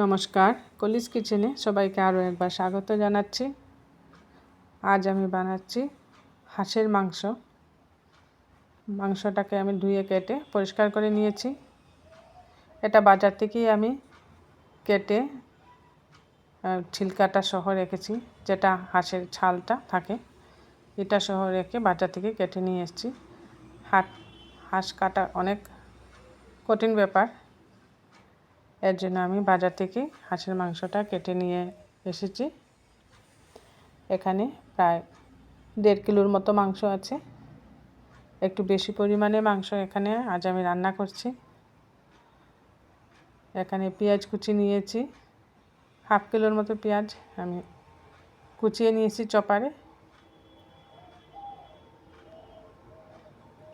নমস্কার, কলিস কিচেনে সবাইকে আরও একবার স্বাগত জানাচ্ছি। আজ আমি বানাচ্ছি হাঁসের মাংস। মাংসটাকে আমি ধুয়ে কেটে পরিষ্কার করে নিয়েছি। এটা বাজার থেকেই আমি কেটে ছিলকাটা সহ রেখেছি, যেটা হাঁসের ছালটা থাকে। এটা সহ রেখে বাজার থেকে কেটে নিয়ে এসেছি। হাট, হাঁস কাটা অনেক কঠিন ব্যাপার। এর জন্য আমি বাজার থেকে হাঁসের মাংসটা কেটে নিয়ে এসেছি। এখানে প্রায় দেড় কিলোর মতো মাংস আছে। একটু বেশি পরিমাণে মাংস এখানে আজ আমি রান্না করছি। এখানে পেঁয়াজ কুচি নিয়েছি। হাফ কিলোর মতো পেঁয়াজ আমি কুচিয়ে নিয়েছি চপারে।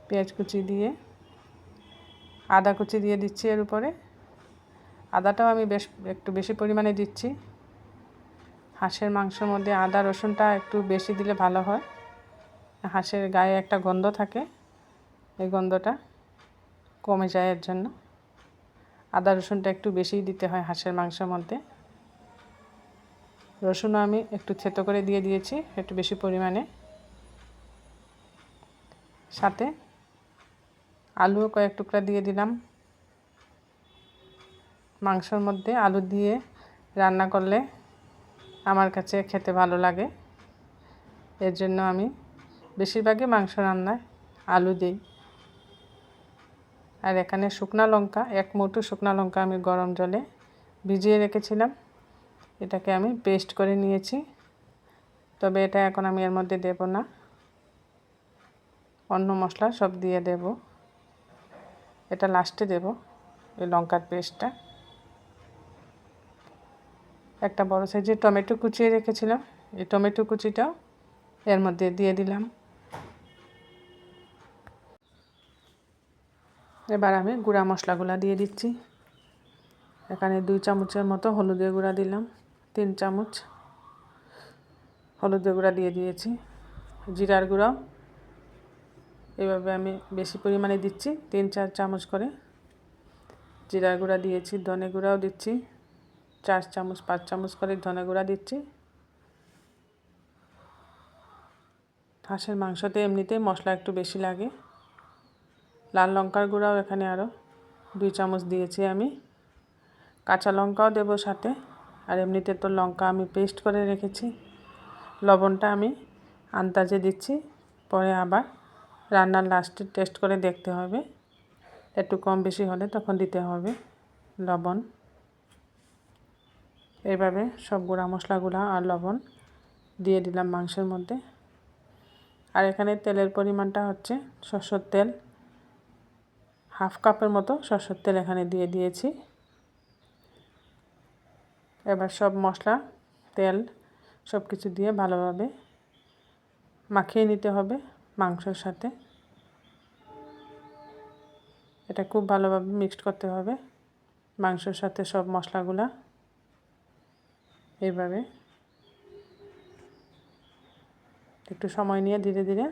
পেঁয়াজ কুচি দিয়ে আদা কুচি দিয়ে দিচ্ছি এর উপরে। আদাটাও আমি বেশ, একটু বেশি পরিমাণে দিচ্ছি। হাঁসের মাংসের মধ্যে আদা, রসুনটা একটু বেশি দিলে ভালো হয়। হাঁসের গায়ে একটা গন্ধ থাকে, এই গন্ধটা কমে যায় এর জন্য। আদা, রসুনটা একটু বেশিই দিতে হয় হাঁসের মাংসের মধ্যে। রসুনও আমি একটু থেতো করে দিয়ে দিয়েছি, একটু বেশি পরিমাণে। সাথে আলুও কয়েক টুকরা দিয়ে দিলাম। মাংসর মধ্যে আলু দিয়ে রান্না করলে আমার কাছে খেতে ভালো লাগে। এর জন্য আমি বেশিরভাগই মাংস রান্নায় আলু দিই। আর এখানে শুকনা লঙ্কা, এক মুঠো শুকনা লঙ্কা আমি গরম জলে ভিজিয়ে রেখেছিলাম। এটাকে আমি পেস্ট করে নিয়েছি। তবে এটা এখন আমি এর মধ্যে দেব না। অন্য মশলা সব দিয়ে দেব। এটা লাস্টে দেব এই লঙ্কার পেস্টটা। একটা বড় সাইজের টমেটো কুচিয়ে রেখেছিলাম, এই টমেটো কুচিটাও এর মধ্যে দিয়ে দিলাম। এবার আমি গুঁড়া মশলাগুলো দিয়ে দিচ্ছি। এখানে দুই চামচের মতো হলুদের গুঁড়া দিলাম, তিন চামচ হলুদের গুঁড়া দিয়ে দিয়েছি। জিরার গুঁড়াও এভাবে আমি বেশি পরিমাণে দিচ্ছি, তিন চার চামচ করে। জিরার গুঁড়া দিয়েছি, ধনে গুঁড়াও দিচ্ছি। চার চামচ, পাঁচ চামচ করে ধনে গুঁড়া দিচ্ছি। হাঁসের মাংসতে এমনিতে মশলা একটু বেশি লাগে। লাল লঙ্কার গুঁড়াও এখানে আরও দুই চামচ দিয়েছি আমি। কাঁচা লঙ্কাও দেবো সাথে। আর এমনিতে তো লঙ্কা আমি পেস্ট করে রেখেছি। লবণটা আমি আন্দাজে দিচ্ছি। পরে আবার রান্নার লাস্টে টেস্ট করে দেখতে হবে। একটু কম বেশি হলে তখন দিতে হবে লবণ। এইভাবে সব গুঁড়া মশলাগুলো আর লবণ দিয়ে দিলাম মাংসের মধ্যে। আর এখানে তেলের পরিমাণটা হচ্ছে সরষের তেল, হাফ কাপের মতো সরষের তেল এখানে দিয়ে দিয়েছি। এবার সব মশলা, তেল সব কিছু দিয়ে ভালোভাবে মাখিয়ে নিতে হবে মাংসের সাথে। এটা খুব ভালোভাবে মিক্সড করতে হবে মাংসের সাথে সব মশলাগুলা। এইভাবে। একটু সময় নিয়ে ধীরে ধীরে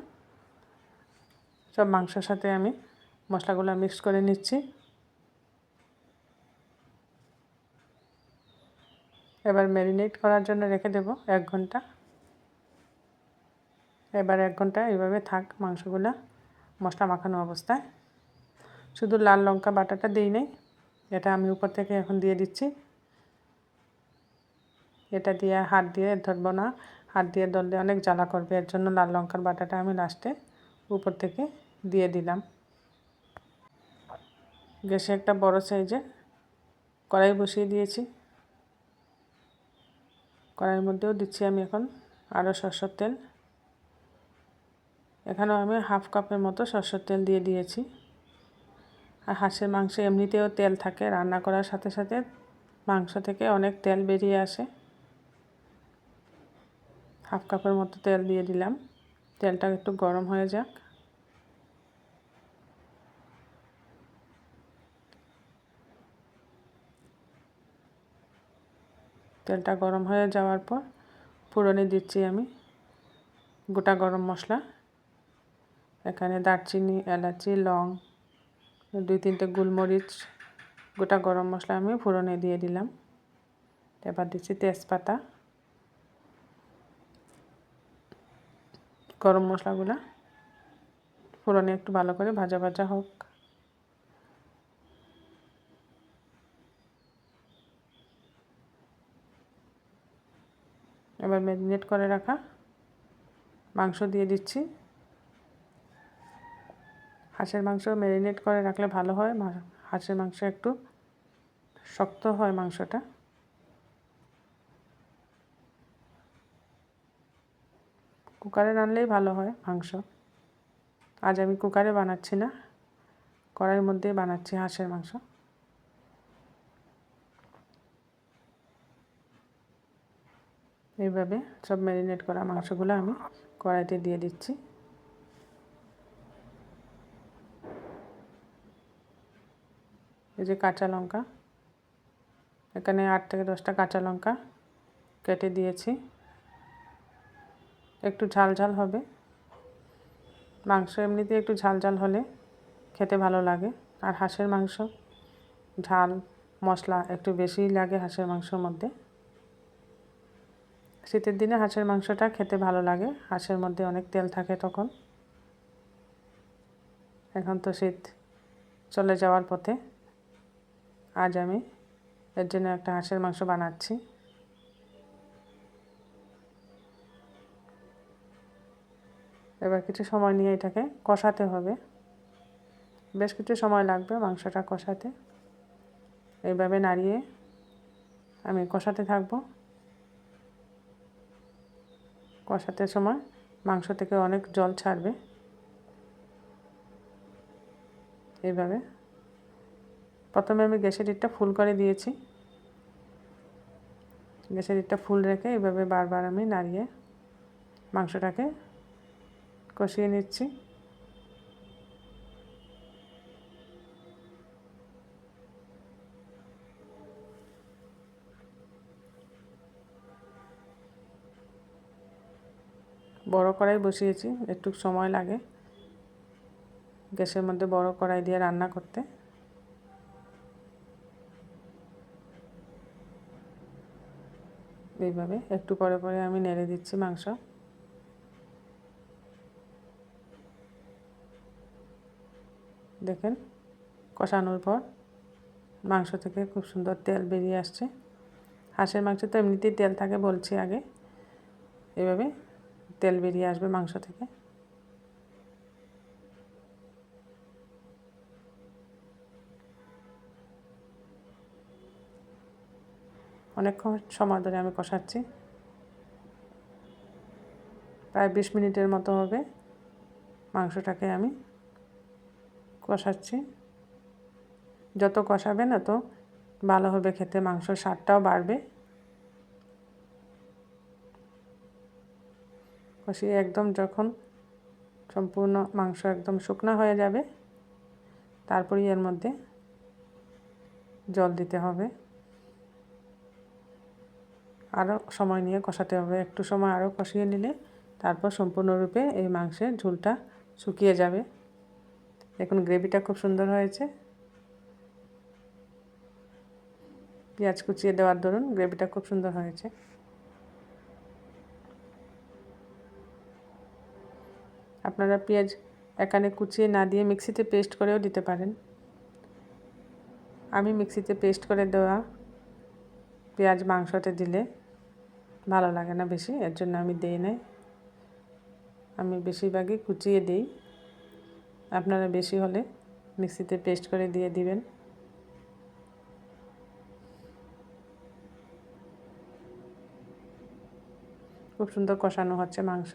সব মাংসের সাথে আমি মশলাগুলো মিক্স করে নিচ্ছি। এবার ম্যারিনেট করার জন্য রেখে দেব এক ঘণ্টা। এবার এক ঘণ্টা এইভাবে থাক মাংসগুলো মশলা মাখানো অবস্থায়। শুধু লাল লঙ্কা বাটাটা দিই নেই, এটা আমি উপর থেকে এখন দিয়ে দিচ্ছি। এটা দিয়ে হাত দিয়ে ধরবো না। হাত দিয়ে ধরলে অনেক জ্বালা করবে। এর জন্য লাল লঙ্কার বাটাটা আমি লাস্টে উপর থেকে দিয়ে দিলাম। গ্যাসে একটা বড় সাইজে কড়াই বসিয়ে দিয়েছি। কড়াইয়ের মধ্যেও দিচ্ছি আমি এখন আরও সরষের তেল। এখানেও আমি হাফ কাপের মতো সরষের তেল দিয়ে দিয়েছি। আর হাঁসের মাংসে এমনিতেও তেল থাকে। রান্না করার সাথে সাথে মাংস থেকে অনেক তেল বেরিয়ে আসে। হাফ কাপের মতো তেল দিয়ে দিলাম। তেলটা একটু গরম হয়ে যাক। তেলটা গরম হয়ে যাওয়ার পর ফুরনে দিচ্ছি আমি গোটা গরম মশলা। এখানে দারচিনি, এলাচি, লং, দুই তিনটে গোলমরিচ, গোটা গরম মশলা আমি ফুরনে দিয়ে দিলাম। এবার দিচ্ছি তেজপাতা। গরম মশলাগুলো। ফোড়নে একটু ভালো করে ভাজা ভাজা হোক। এবার ম্যারিনেট করে রাখা মাংস দিয়ে দিচ্ছি। হাঁসের মাংস ম্যারিনেট করে রাখলে ভালো হয়। হাঁসের মাংস একটু শক্ত হয় মাংসটা। কুকারে রানলেই ভালো হয় মাংস। আজ আমি কুকারে বানাচ্ছি না, কড়াইয়ের মধ্যেই বানাচ্ছি হাঁসের মাংস। এইভাবে সব ম্যারিনেট করা মাংসগুলো আমি কড়াইতে দিয়ে দিচ্ছি। এই যে কাঁচা লঙ্কা, এখানে আট থেকে দশটা কাঁচা লঙ্কা কেটে দিয়েছি। একটু ঝাল ঝাল হবে। মাংস এমনিতে একটু ঝাল ঝাল হলে খেতে ভালো লাগে। আর হাঁসের মাংস, ঝাল, মশলা একটু বেশিই লাগে হাঁসের মাংসর মধ্যে। শীতের দিনে হাঁসের মাংসটা খেতে ভালো লাগে। হাঁসের মধ্যে অনেক তেল থাকে তখন। এখন তো শীত চলে যাওয়ার পথে। আজ আমি এর জন্য একটা হাঁসের মাংস বানাচ্ছি। এবার কিছু সময় নিয়ে এটাকে কষাতে হবে। বেশ কিছু সময় লাগবে মাংসটা কষাতে। এইভাবে নাড়িয়ে আমি কষাতে থাকব। কষাতে সময় মাংস থেকে অনেক জল ছাড়বে। এইভাবে। প্রথমে আমি গ্যাসের ইটটা ফুল করে দিয়েছি। গ্যাসের ইটটা ফুল রেখে এইভাবে বারবার আমি নাড়িয়ে মাংসটাকে কষিয়ে নিচ্ছি। বড় কড়াই বসিয়েছি, একটু সময় লাগে গ্যাসের মধ্যে বড় কড়াই দিয়ে রান্না করতে। এইভাবে একটু পরে পরে আমি নেড়ে দিচ্ছি মাংস। দেখেন, কষানোর পর মাংস থেকে খুব সুন্দর তেল বেরিয়ে আসছে। হাঁসের মাংস তো এমনিতেই তেল থাকে বলছি আগে। এভাবে তেল বেরিয়ে আসবে মাংস থেকে। অনেকক্ষণ সময় ধরে আমি কষাচ্ছি। প্রায় বিশ মিনিটের মতো হবে মাংসটাকে আমি কষাচ্ছি। যত কষাবেন তত ভালো হবে খেতে মাংস স্বাদটাও বাড়বে। কষিয়ে একদম যখন সম্পূর্ণ মাংস একদম শুকনো হয়ে যাবে, তারপরেই এর মধ্যে জল দিতে হবে। আরও সময় নিয়ে কষাতে হবে। একটু সময় আরও কষিয়ে নিলে তারপর সম্পূর্ণরূপে এই মাংসের ঝুলটা শুকিয়ে যাবে। দেখুন, গ্রেভিটা খুব সুন্দর হয়েছে। পেঁয়াজ কুচিয়ে দেওয়ার দরুন, গ্রেভিটা খুব সুন্দর হয়েছে। আপনারা পেঁয়াজ এখানে কুচিয়ে না দিয়ে মিক্সিতে পেস্ট করেও দিতে পারেন। আমি মিক্সিতে পেস্ট করে দেওয়া পেঁয়াজ মাংসতে দিলে ভালো লাগে না বেশি, এর জন্য আমি দিই নাই। আমি বেশিরভাগই কুচিয়ে দিই। আপনারা বেশি হলে মিক্সিতে পেস্ট করে দিয়ে দিবেন। খুব সুন্দর কষানো হচ্ছে মাংস।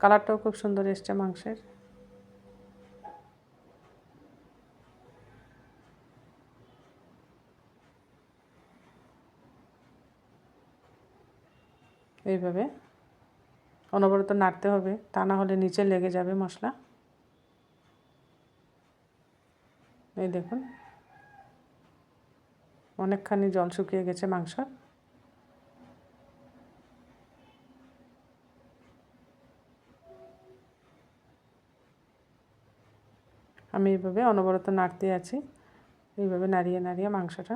কালারটাও খুব সুন্দর এসছে মাংসের। এইভাবে অনবরত নাড়তে হবে, তা না হলে নিচে লেগে যাবে মশলা। এই দেখুন। অনেকখানি জল শুকিয়ে গেছে মাংস আমি এইভাবে অনবরত নাড়তে আছি। এইভাবে নাড়িয়ে নাড়িয়ে মাংসটা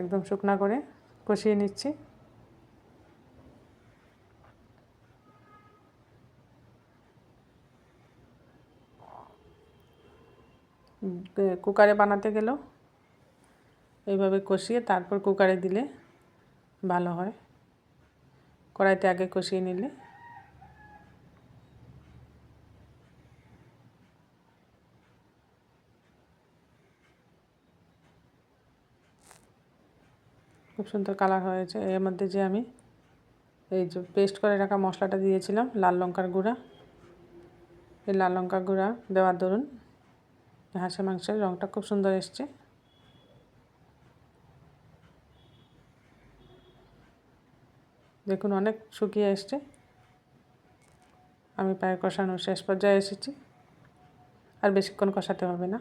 একদম শুকনা করে কষিয়ে নিচ্ছি। কুকারে বানাতে গেলেও এইভাবে কষিয়ে তারপর কুকারে দিলে ভালো হয়। কড়াইতে আগে কষিয়ে নিলে। খুব সুন্দর কালার হয়েছে। এর মধ্যে যে আমি এই যে পেস্ট করে রাখা মশলাটা দিয়েছিলাম, লাল লঙ্কার গুঁড়া। এই লাল লঙ্কার গুঁড়া দেওয়ার দরুন হাঁসের মাংসের রঙটা খুব সুন্দর এসছে। দেখুন অনেক শুকিয়ে এসছে। আমি প্রায় কষানোর শেষ পর্যায়ে এসেছি। আর বেশিক্ষণ কষাতে হবে না।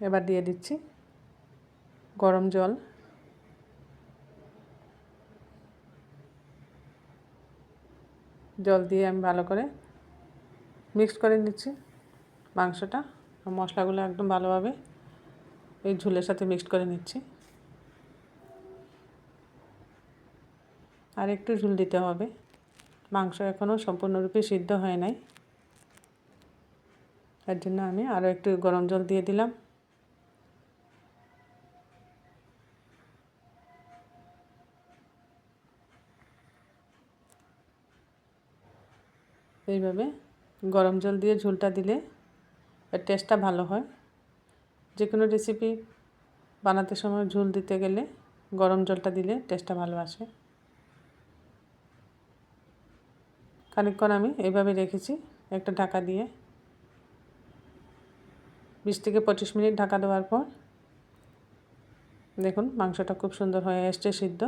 এবার দিয়ে দিচ্ছি গরম জল। জল দিয়ে আমি ভালো করে মিক্সড করে নিচ্ছি মাংসটা মশলাগুলো একদম ভালোভাবে এই ঝুলের সাথে মিক্সড করে নিচ্ছি। আর একটু ঝুল দিতে হবে। মাংস এখনও সম্পূর্ণরূপে সিদ্ধ হয় নাই। তার জন্য আমি আরও একটু গরম জল দিয়ে দিলাম। এইভাবে গরম জল দিয়ে ঝোলটা দিলে এর টেস্টটা ভালো হয়। যে কোনো রেসিপি বানাতে সময় ঝোল দিতে গেলে গরম জলটা দিলে টেস্টটা ভালো আসে। খানিকক্ষণ আমি এইভাবে রেখেছি, একটা ঢাকা দিয়ে। বিশ থেকে পঁচিশ মিনিট ঢাকা দেওয়ার পর দেখুন মাংসটা খুব সুন্দর হয়ে এসছে সিদ্ধ।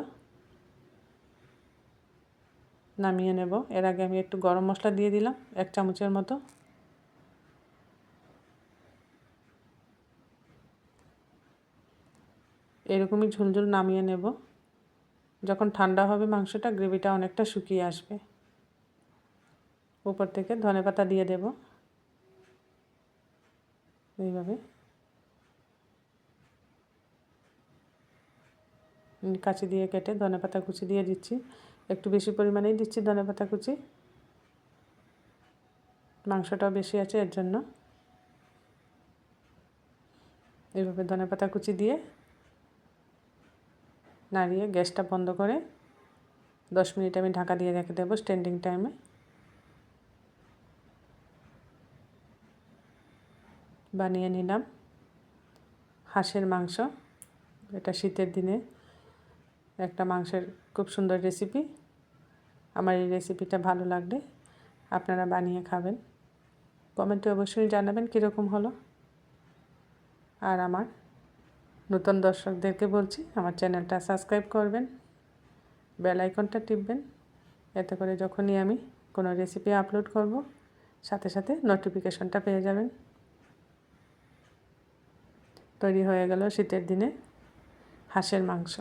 নামিয়ে নেব। এর আগে আমি একটু গরম মশলা দিয়ে দিলাম, এক চামচের মতো। এরকমই ঝুলঝুল নামিয়ে নেব। যখন ঠান্ডা হবে মাংসটা, গ্রেভিটা অনেকটা শুকিয়ে আসবে। উপর থেকে ধনে পাতা দিয়ে দেব। এইভাবে। কাঁচি দিয়ে কেটে ধনে পাতা কুচি দিয়ে দিচ্ছি। একটু বেশি পরিমাণেই দিচ্ছি ধনে পাতা কুচি। মাংসটাও বেশি আছে এর জন্য। এইভাবে ধনে পাতা কুচি দিয়ে নাড়িয়ে গ্যাসটা বন্ধ করে দশ মিনিট আমি ঢাকা দিয়ে রেখে দেবো স্ট্যান্ডিং টাইমে। বানিয়ে নিলাম হাঁসের মাংস। এটা শীতের দিনে একটা মাংসের খুব সুন্দর রেসিপি আমার এই রেসিপিটা ভালো লাগলে আপনারা বানিয়ে খাবেন। কমেন্টে অবশ্যই জানাবেন কীরকম হলো। আর আমার নতুন দর্শকদেরকে বলছি, আমার চ্যানেলটা সাবস্ক্রাইব করবেন বেল আইকনটা টিপবেন। এতে করে যখনই আমি কোনো রেসিপি আপলোড করব, সাথে সাথে নোটিফিকেশনটা পেয়ে যাবেন। তৈরি হয়ে গেল শীতের দিনে হাঁসের মাংস।